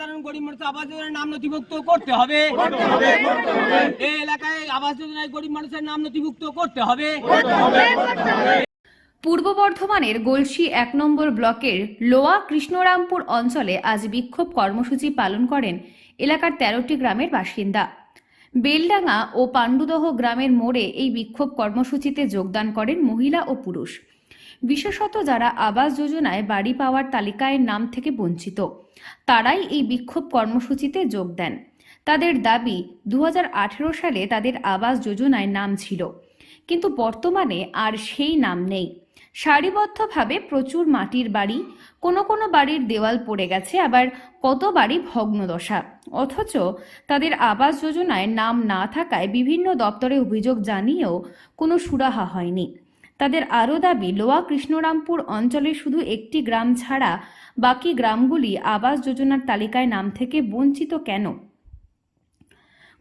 সাধারণ গরিব মানুষ আবাস যোজনার নাম নথিভুক্ত করতে হবে। এই এলাকায় আবাস যোজনায় গরিব মানুষের নাম নথিভুক্ত করতে হবে। পূর্ব বর্ধমানের গলসি এক নম্বর ব্লকের লোয়া কৃষ্ণরামপুর অঞ্চলে আজ বিক্ষোভ কর্মসূচি পালন করেন এলাকার তেরোটি গ্রামের বাসিন্দা। বেলডাঙ্গা ও পাণ্ডুদহ গ্রামের মোড়ে এই বিক্ষোভ কর্মসূচিতে যোগদান করেন মহিলা ও পুরুষ। বিশেষত যারা আবাস যোজনায় বাড়ি পাওয়ার তালিকায় নাম থেকে বঞ্চিত, তারাই এই বিক্ষোভ কর্মসূচিতে যোগ দেন। তাদের দাবি দু হাজার আঠেরো সালে তাদের আবাস যোজনায় নাম ছিল, কিন্তু বর্তমানে আর সেই নাম নেই। সারিবদ্ধভাবে প্রচুর মাটির বাড়ি, কোনো কোনো বাড়ির দেওয়াল পড়ে গেছে, আবার কত বাড়ি ভগ্নদশা। অথচ তাদের আবাস যোজনায় নাম না থাকায় বিভিন্ন দপ্তরে অভিযোগ জানিয়েও কোনো সুরাহা হয়নি। তাদের আরও দাবি, লোয়া কৃষ্ণরামপুর অঞ্চলে শুধু একটি গ্রাম ছাড়া বাকি গ্রামগুলি আবাস যোজনার তালিকায় নাম থেকে বঞ্চিত কেন?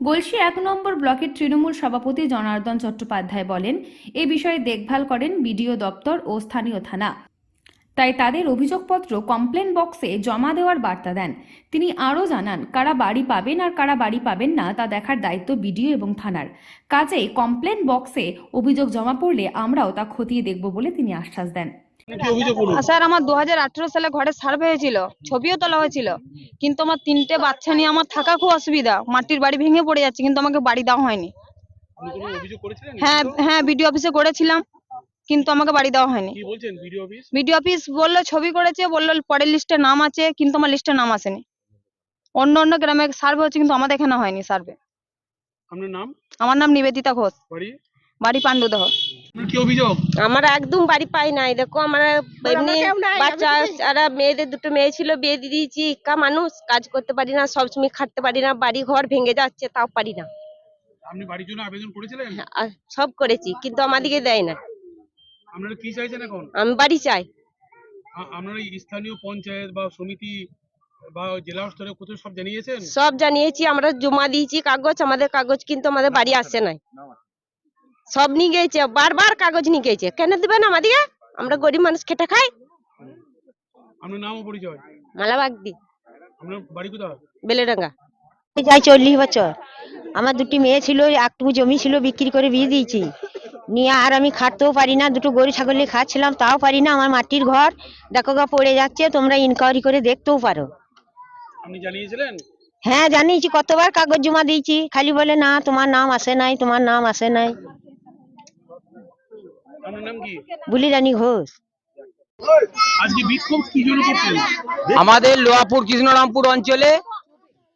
গলসি এক নম্বর ব্লকের তৃণমূল সভাপতি জনার্দন চট্টোপাধ্যায় বলেন, এ বিষয়ে দেখভাল করেন বিডিও দপ্তর ও স্থানীয় থানা। তাই তাদের অভিযোগপত্র কমপ্লেন বক্সে জমা দেওয়ার বার্তা দেন। তিনি আরও জানান কারা বাড়ি পাবেন আর কারা বাড়ি পাবেন না তা দেখার দায়িত্ব বিডিও এবং থানার। কাজেই কমপ্লেন বক্সে অভিযোগ জমা পড়লে আমরাও তা খতিয়ে দেখব বলে তিনি আশ্বাস দেন। স্যার আমার দু হাজার আঠারো সালে ঘরে সার্ভে হয়েছিল ছবিও তোলা হয়েছিল। কিন্তু আমার তিনটে বাচ্চা নিয়ে আমার থাকা খুব অসুবিধা। মাটির বাড়ি ভেঙে পড়ে যাচ্ছে কিন্তু আমাকে বাড়ি দেওয়া হয়নি। আপনি কোনো অভিযোগ করেছিলেন? হ্যাঁ হ্যাঁ বিডিও অফিসে করেছিলাম। কিন্তু আমাকে বাড়ি দেওয়া হয়নি। কি বলছেন? বিডিও অফিস বলল ছবি করেছে বলল পরের লিস্টে নাম আছে কিন্তু আমার লিস্টে নাম আসেনি। অন্য অন্য গ্রামে সার্ভে হচ্ছে কিন্তু আমাদের এখানে হয়নি সার্ভে আপনার নাম? আমার নাম নিবেদিতা ঘোষ। বাড়ি? বাড়ি পাণ্ডুদহ। কি অভিযোগ? আমরা একদম বাড়ি পাই নাই। দেখো আমরা এমনি বাচ্চা মেয়েদের দুটো মেয়ে ছিল বিয়ে দিয়ে দিয়েছি একা মানুষ কাজ করতে পারি না সবসময় খাটতে পারি না বাড়ি ঘর ভেঙে যাচ্ছে তাও পারি না। আপনি বাড়ির জন্য আবেদন করেছিলেন? আর সব করেছি কিন্তু আমাদেরকে দেয় না আপনারা কি চাইছেন এখন? আমি বাড়ি চাই। আপনারা স্থানীয় পঞ্চায়েত বা সমিতি বা জেলা স্তরে কোথাও সব জানিয়েছেন? সব জানিয়েছি আমরা জমা দিয়েছি কাগজ আমাদের কাগজ কিন্তু আমাদের বাড়ি আসছে নাই। সব নিয়ে গেছে বারবার কাগজ নিয়ে গেছে। কেন দেবেন আমাদেরকে? আমরা গরিব মানুষ খেটে খাই। আপনার নাম ও পরিচয়? মালাবাগদি আপনার বাড়ি কোথায়? বেলেডাঙ্গা। যাই চল্লিশ বছর। আমার দুটি মেয়ে ছিল একটু জমি ছিল বিক্রি করে বিয়ে দিয়েছি। নিয়ে আর আমি খাটতেও পারি না দুটো গরু ছাগল খাচ্ছিলাম তাও পারি না আমার মাটির ঘর। দেখো গা পড়ে যাচ্ছে তোমরা ইনকোয়ারি করে দেখতেও পারো। আপনি জানিয়েছিলেন? হ্যাঁ জানিয়েছি কতবার কাগজ জমা দিয়েছি খালি বলে না তোমার নাম আসে নাই তোমার নাম আসে নাই। আপনার নাম কি? বুলি রানী ঘোষ। আজকে বিক্ষোভ কি জন্য করছেন? আমাদের লোয়াপুর কৃষ্ণরামপুর অঞ্চলে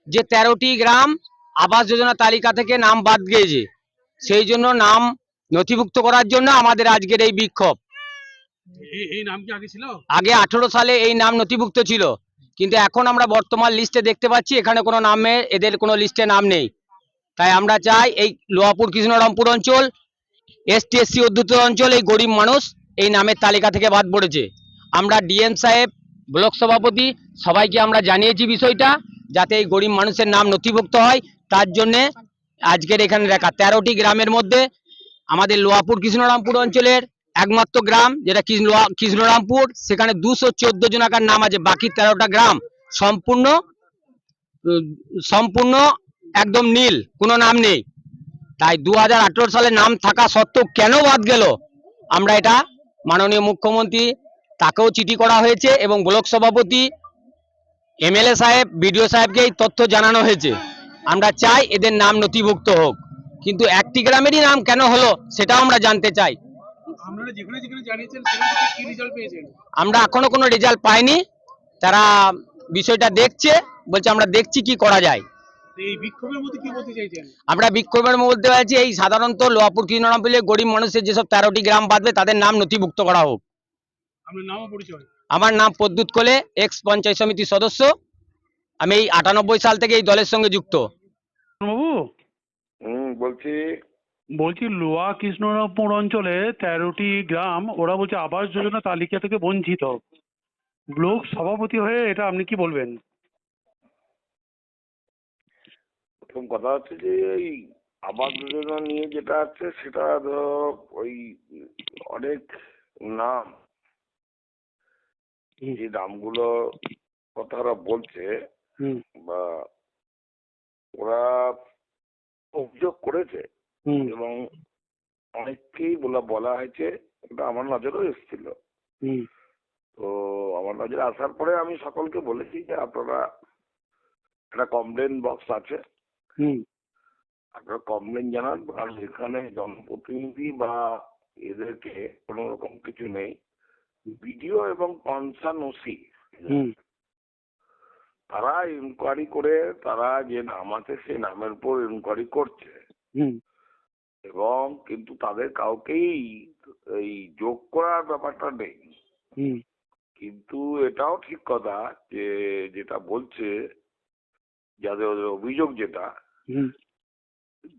যে তেরোটি গ্রাম আবাস যোজনা তালিকা থেকে নাম বাদ গিয়েছে সেই জন্য নাম নথিভুক্ত করার জন্য আমাদের আজকের এই বিক্ষোভ। আগে আঠেরো সালে এই নাম নথিভুক্ত ছিল। কিন্তু এখন আমরা বর্তমান লিস্টে দেখতে পাচ্ছি এখানে কোনো নামে এদের কোনো লিস্টে নাম নেই। তাই আমরা চাই এই লোহাপুর কৃষ্ণরামপুর অঞ্চল এসটি এসসি অধ্যুত অঞ্চল এই গরিব মানুষ এই নামের তালিকা থেকে বাদ পড়েছে। আমরা ডিএম সাহেব ব্লক সভাপতি সবাইকে আমরা জানিয়েছি বিষয়টা যাতে এই গরিব মানুষের নাম নথিভুক্ত হয়। তার জন্যে আজকের এখানে দেখা তেরোটি গ্রামের মধ্যে আমাদের লোহাপুর কৃষ্ণরামপুর অঞ্চলের একমাত্র গ্রাম, যেটা কৃষ্ণ কৃষ্ণরামপুর, সেখানে দুশো চোদ্দ জনাকার নাম আছে, বাকি তেরোটা গ্রাম সম্পূর্ণ সম্পূর্ণ একদম নীল, কোনো নাম নেই। তাই দু হাজার আঠারো সালে নাম থাকা সত্ত্বেও কেন বাদ গেল? আমরা এটা মাননীয় মুখ্যমন্ত্রী, তাকেও চিঠি করা হয়েছে এবং ব্লক সভাপতি, এমএলএ সাহেব, বিডিও সাহেবকে এই তথ্য জানানো হয়েছে। আমরা চাই এদের নাম নথিভুক্ত হোক। কিন্তু একটি গ্রামেরই নাম কেন হলো সেটাও আমরা জানতে চাই। আপনারা যেখানে যেখানে জানিয়েছেন সেখান থেকে কি রেজাল্ট পেয়েছেন? আমরা এখনও কোনো রেজাল্ট পাইনি। তারা বিষয়টা দেখছে বলছে আমরা দেখছি কি করা যায়। তো এই বিক্ষোভের মধ্যে কি বলতে চাইছেন? আমরা বিক্ষোভের মধ্যে আছি এই সাধারণত লোহাপুর কৃষ্ণরামপুরে গরিব মানুষের যেসব তেরোটি গ্রাম বাঁধবে তাদের নাম নথিভুক্ত করা হোক। আমার নাম পদ্যুৎ কোলে এক্স পঞ্চায়েত সমিতির সদস্য। আমি এই আটানব্বই সাল থেকে এই দলের সঙ্গে যুক্ত। বাবু হুম বলছি। বলছি লোয়া কৃষ্ণরামপুর অঞ্চলে তেরোটি গ্রাম ওরা বলছে আবাস যোজনা তালিকা থেকে বঞ্চিত। ব্লক সভাপতি হয়ে এটা আপনি কি বলবেন? প্রথম কথা হচ্ছে যে এই আবাস যোজনা নিয়ে যেটা আছে সেটা ধরো ওই অনেক নাম। যে নামগুলো কথা ওরা বলছে হুম করেছে এবং অনেককেই বলা বলা হয়েছে এটা আমার নজরেও এসেছিল। তো আমার নজরে আসার পরে আমি সকলকে বলেছি যে আপনারা একটা কমপ্লেন বক্স আছে। আপনারা কমপ্লেন জানান আর এখানে জনপ্রতিনিধি বা এদেরকে কোনো রকম কিছু নেই। বিডিও এবং কনসার্ন ওসি। তারা ইনকোয়ারি করে তারা যে নাম আছে সেই নামের উপর ইনকোয়ারি করছে। এবং কিন্তু তাদের কাউকেই এই যোগ করার ব্যাপারটা নেই। কিন্তু এটাও ঠিক কথা যে যেটা বলছে যাদের ওদের অভিযোগ যেটা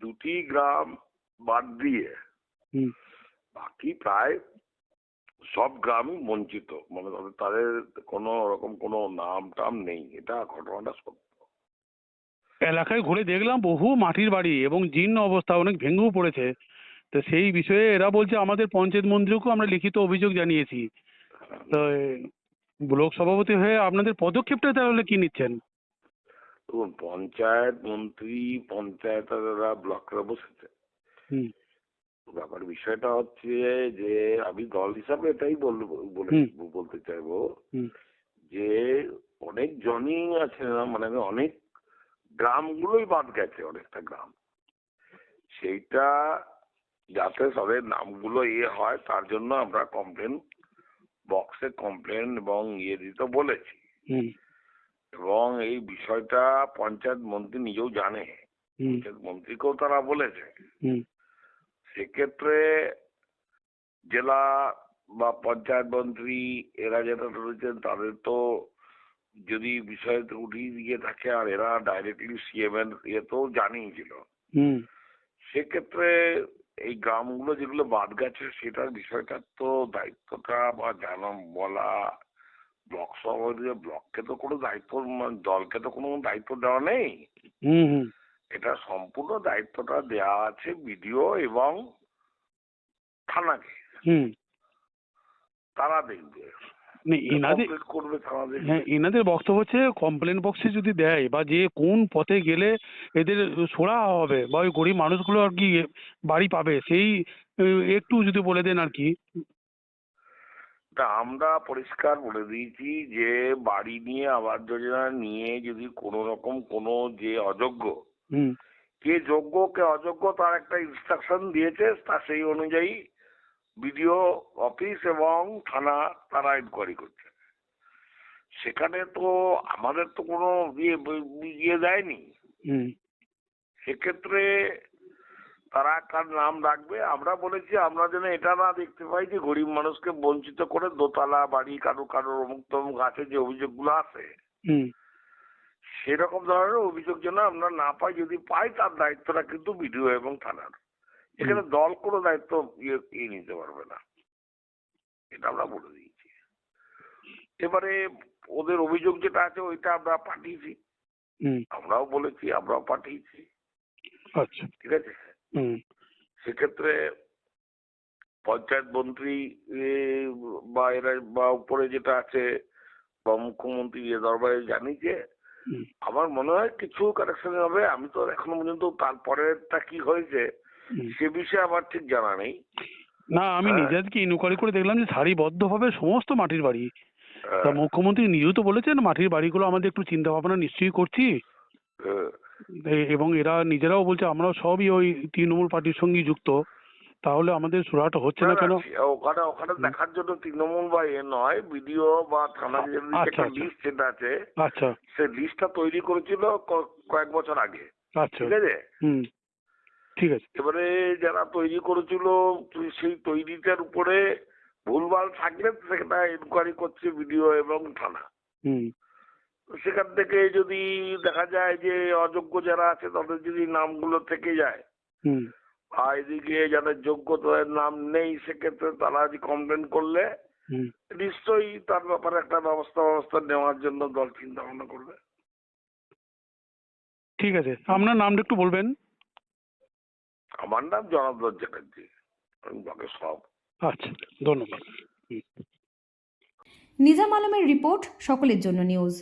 দুটি গ্রাম বাদ দিয়ে হুম। বাকি প্রায় সব গ্রামই বঞ্চিত। মানে তাদের কোনো রকম কোনো নাম টাম নেই। এটা ঘটনাটা সত্য। এলাকায় ঘুরে দেখলাম বহু মাটির বাড়ি এবং জীর্ণ অবস্থা অনেক ভেঙেও পড়েছে। তো সেই বিষয়ে এরা বলছে আমাদের পঞ্চায়েত মন্ত্রীকেও আমরা লিখিত অভিযোগ জানিয়েছি। তো ব্লক সভাপতি হয়ে আপনাদের পদক্ষেপটা তাহলে কি নিচ্ছেন? দেখুন পঞ্চায়েত মন্ত্রী পঞ্চায়েতরা ব্লকরা বসেছে। হুম। ব্যাপার বিষয়টা হচ্ছে যে আমি দল হিসাবে এটাই বলতে চাইব যে অনেক জনই আছে না মানে অনেক গ্রামগুলোই বাদ গেছে অনেকটা গ্রাম। সেইটা যাতে তাদের নামগুলো ইয়ে হয় তার জন্য আমরা কমপ্লেন বক্সে কমপ্লেন এবং ইয়ে দিতে বলেছি। এবং এই বিষয়টা পঞ্চায়েত মন্ত্রী নিজেও জানে। পঞ্চায়েত মন্ত্রীকেও তারা বলেছে। সেক্ষেত্রে জেলা বা পঞ্চায়েত মন্ত্রী এরা যেটা রয়েছেন তাদের তো যদি বিষয়টা উঠিয়ে দিয়ে থাকে আর এরা ডাইরেক্টলি সিএম এর ইয়েতেও জানিয়েছিল। হুম। সেক্ষেত্রে এই গ্রামগুলো যেগুলো বাদ গেছে সেটার বিষয়টার তো দায়িত্বটা বা জানা বলা ব্লক সভাপতি ব্লককে তো কোনো দায়িত্ব মানে দলকে তো কোনো দায়িত্ব দেওয়া নেই। হুম হুম। এটা সম্পূর্ণ দায়িত্বটা দেওয়া আছে বিডিও এবং থানাকে। তারা দেখবে। এনাদের দেখবে হ্যাঁ এনাদের বক্তব্য হচ্ছে কমপ্লেন বক্সে যদি দেয় বা যে কোন পথে গেলে এদের সোড়া হবে বা ওই গরিব মানুষগুলো আর কি বাড়ি পাবে সেই একটু যদি বলে দেন আর কি। তা আমরা পরিষ্কার বলে দিয়েছি যে বাড়ি নিয়ে আবাস যোজনা নিয়ে যদি কোনো রকম কোনো যে অযোগ্য কে যোগ্য কে অযোগ্য তার একটা ইনস্ট্রাকশন দিয়েছে তা সেই অনুযায়ী বিডিও অফিস এবং থানা তারা ইনকোয়ারি করছে। সেখানে তো আমাদের তো কোনো ইয়ে ইয়ে দেয়নি। সেক্ষেত্রে তারা কার নাম রাখবে? আমরা বলেছি আমরা যেন এটা না দেখতে পাই যে গরিব মানুষকে বঞ্চিত করে দোতলা বাড়ি কারও কারও অমুক তমুক আছে যে অভিযোগগুলো আছে হুম। সেরকম ধরনের অভিযোগ যেন আমরা না পাই যদি পাই তার দায়িত্বটা কিন্তু বিডিও এবং থানার। এখানে দল কোনো দায়িত্ব ইয়ে নিতে পারবে না। এটা আমরা বলে দিয়েছি। এবারে ওদের অভিযোগ যেটা আছে ওইটা আমরা পাঠিয়েছি। আমরাও বলেছি আমরাও পাঠিয়েছি। আচ্ছা। ঠিক আছে? হুম। সেক্ষেত্রে পঞ্চায়েত মন্ত্রী বা এরা বা উপরে যেটা আছে বা মুখ্যমন্ত্রী এ দরবারে জানিয়েছে আমার মনে হয় কিছু কারেকশন হবে। আমি তো এখনও পর্যন্ত তারপরেরটা কি হয়েছে সে বিষয়ে আমার ঠিক জানা নেই। না আমি হ্যাঁ। নিজে আজকে ইনকোয়ারি করে দেখলাম যে সারিবদ্ধভাবে সমস্ত মাটির বাড়ি। তা মুখ্যমন্ত্রী নিজেও তো বলেছেন মাটির বাড়িগুলো আমাদের একটু চিন্তা ভাবনা নিশ্চয়ই করছি। আহ, এবং এরা নিজেরাও বলছে আমরাও সবই ওই তৃণমূল পার্টির সঙ্গে যুক্ত। তাহলে আমাদের সুরাহাটা হচ্ছে না কেন? ওখানে ওখানে দেখার জন্য তৃণমূল বা এ নয় বিডিও বা থানা আচ্ছা, একটা আচ্ছা। লিস্ট যেটা আছে আচ্ছা। সে লিস্টটা তৈরি করেছিল কয়েক বছর আগে। আচ্ছা। ঠিক আছে? হুম। ঠিক আছে। এবারে যারা তৈরি করেছিল সেই তৈরিটার উপরে ভুলভাল থাকলে সেটা এনকোয়ারি করছে বিডিও এবং থানা। হুম। সেখান থেকে যদি দেখা যায় যে অযোগ্য যারা আছে তাদের যদি নামগুলো থেকে যায় হুম। আর এদিকে যাদের যোগ্য তাদের নাম নেই সেক্ষেত্রে তারা যদি কমপ্লেন করলে নিশ্চয়ই তার ব্যাপারে একটা ব্যবস্থা ব্যবস্থা নেওয়ার জন্য দল চিন্তা ভাবনা করবে। ঠিক আছে আপনার নামটা একটু বলবেন। আমার নাম জনার্দন চ্যাটার্জি আমি ব্লকের সব আচ্ছা ধন্যবাদ। নিজাম আলমের রিপোর্ট সকলের জন্য নিউজ।